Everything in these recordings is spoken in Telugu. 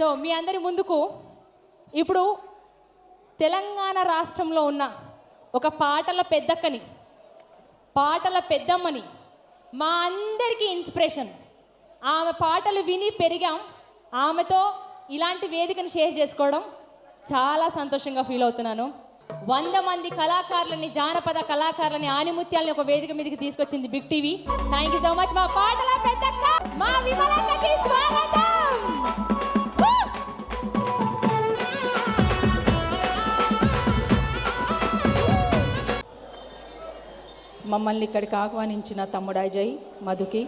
సో మీ అందరి ముందుకు ఇప్పుడు తెలంగాణ రాష్ట్రంలో ఉన్న ఒక పాటల పెద్దక్కని పాటల పెద్దమ్మని మా అందరికీ ఇన్స్పిరేషన్ ఆమె పాటలు విని పెరిగాం. ఆమెతో ఇలాంటి వేదికను షేర్ చేసుకోవడం చాలా సంతోషంగా ఫీల్ అవుతున్నాను. వంద మంది కళాకారులని జానపద కళాకారులని ఆనిముత్యాలని ఒక వేదిక మీదకి తీసుకొచ్చింది Big TV thank you so much మా పాటల పెద్దక్క మా విమలక్కకి స్వాగతం! మమ్మల్ని ఇక్కడికి ఆహ్వానించిన తమ్ముడు అజయ్ మధుకి.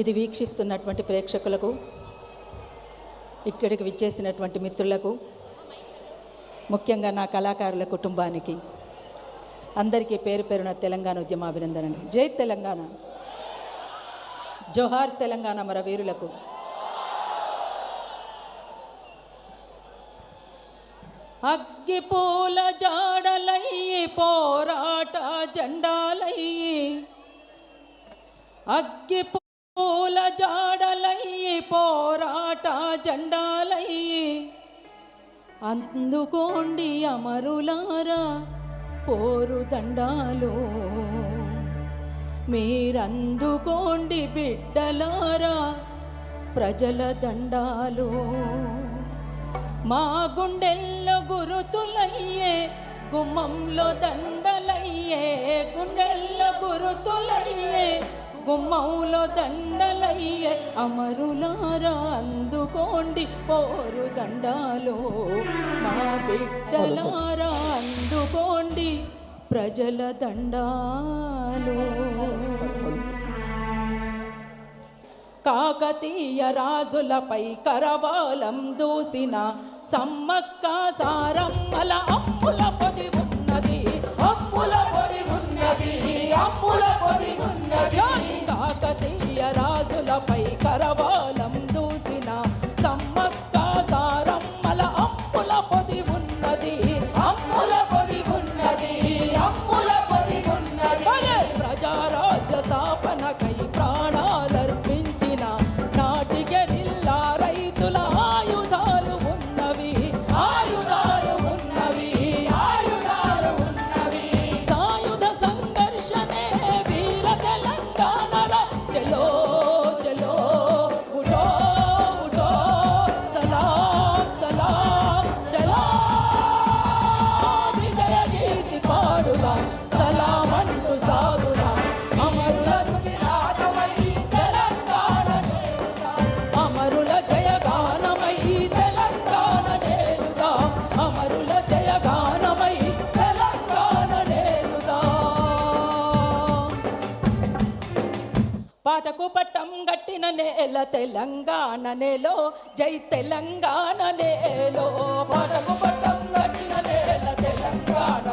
ఇది వీక్షిస్తున్నటువంటి ప్రేక్షకులకు ఇక్కడికి విచ్చేసినటువంటి మిత్రులకు ముఖ్యంగా నా కళాకారుల కుటుంబానికి. అందరికీ పేరు పేరున తెలంగాణ ఉద్యమ అభినందనలు జై తెలంగాణ. జోహార్ తెలంగాణ మర వీరులకు అగ్గిపూల జాడలయ్యి పోరాట జెండాలయ్యి అగ్గిపూల జాడలయ్యి పోరాట జెండాలయ్యి అందుకోండి అమరులారా పోరు దండాలు. మీరందుకోండి బిడ్డలారా ప్రజల దండాలు. మా గుండెల్లో గురుతులయ్యే గుమ్మంలో దండలయ్యే గుండెల్లో గురుతులయ్యే గుమ్మంలో దండలయ్యే అమరులారా అందుకోండి పోరు దండాలు. మా బిడ్డలారా అందుకోండి ప్రజల దండాలు. కాకతీయ రాజులపై కరవాలం దూసిన సమ్మక్క సారమ్మల అమ్ముల పాటకు పట్టం గట్టిన నేల తెలంగాణ నేలో జై తెలంగాణ నేలో. పాటకు పట్టం గట్టిన నేల తెలంగాణ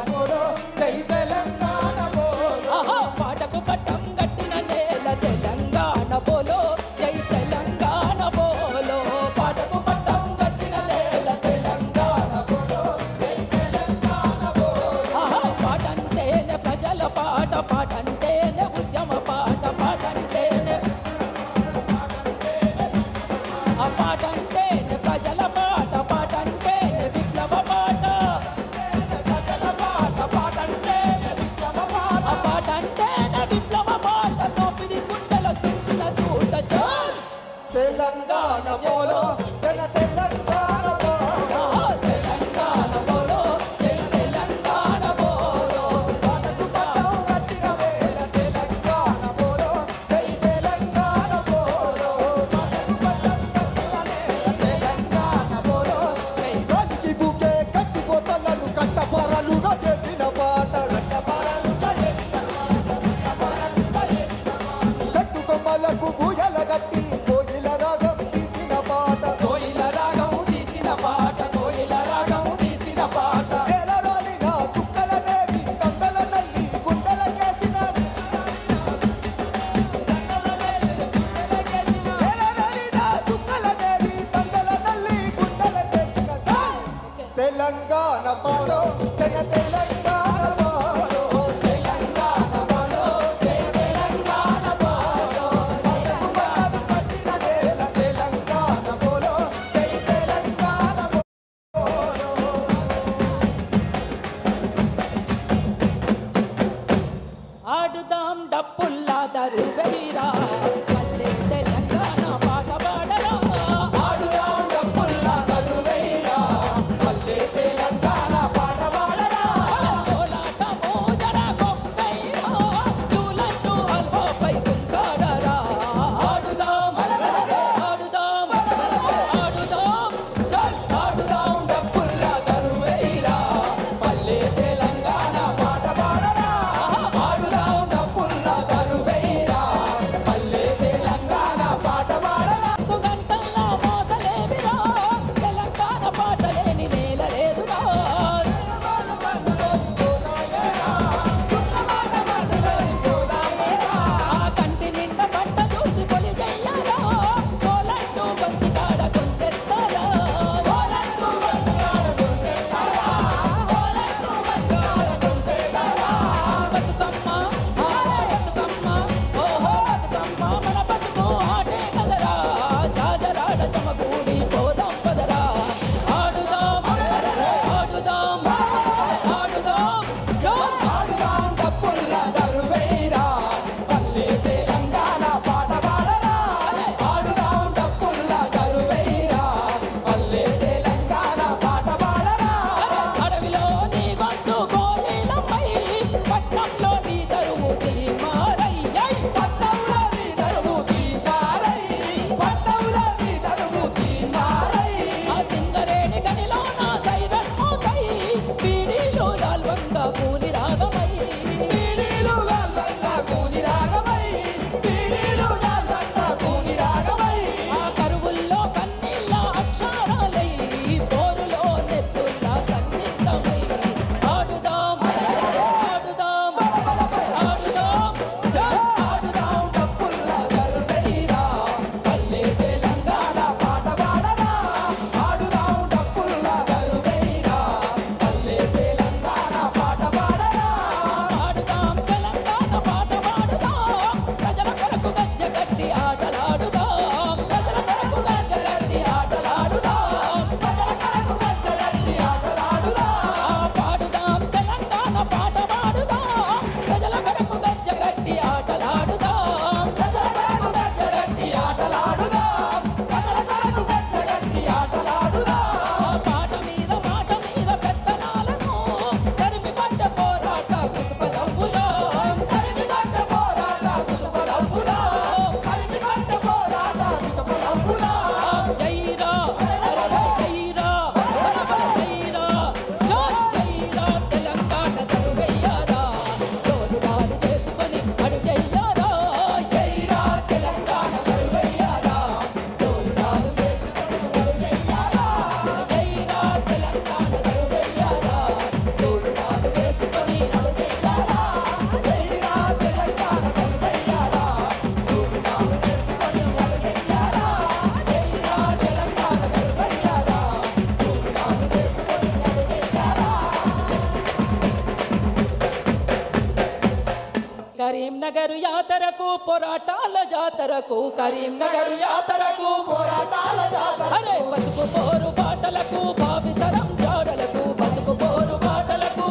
కరీంనగర్ యాతరకు పోరాటాల జాతరకు కరీంనగర్ యాతరకు పోరాటాల జాతర అరే బతుకు పోరు బాటలకు బావితరం జాడలకు బతుకు పోరు బాటలకు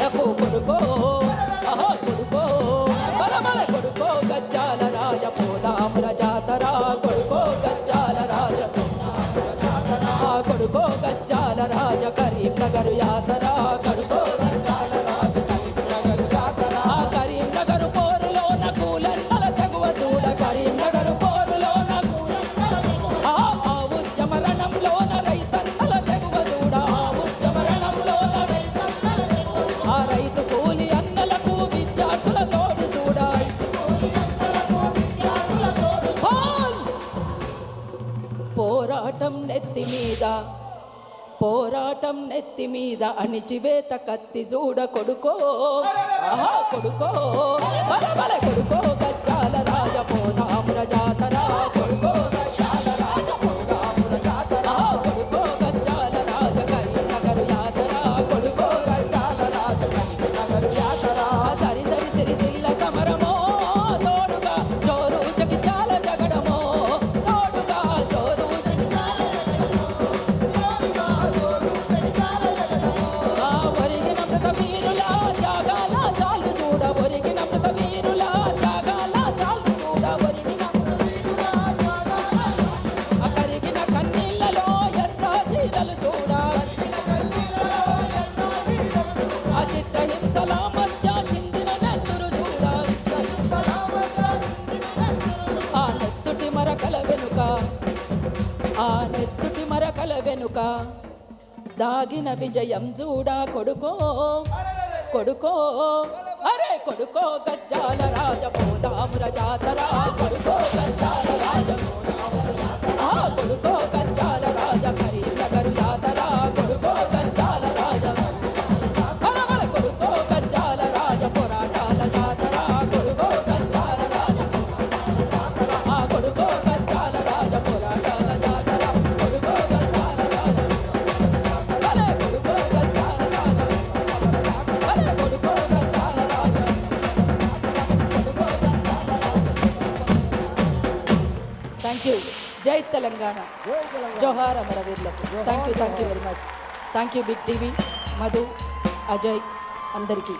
నాకు కొడుకో అహో కొడుకో బలమల కొడుకో గచ్చాల రాజ పోదామర జాతర కొడుకో గచ్చాల రాజ కొడుకో గచ్చాల రాజ కరీంనగర్ యాతర చేతి మీద అణిచివేత కత్తి చూడ కొడుకో. కొడుకో. కొడుకో కచ్చాల రాజపో దాగిన విజయం చూడా కొడుకో. కొడుకో. అరే కొడుకో గజ్జాల రాజ పోదాముర జై తెలంగాణ. జోహార్ అమరవీరులకు. Thank you thank you very much thank you Big TV Madhu Ajay అందరికీ.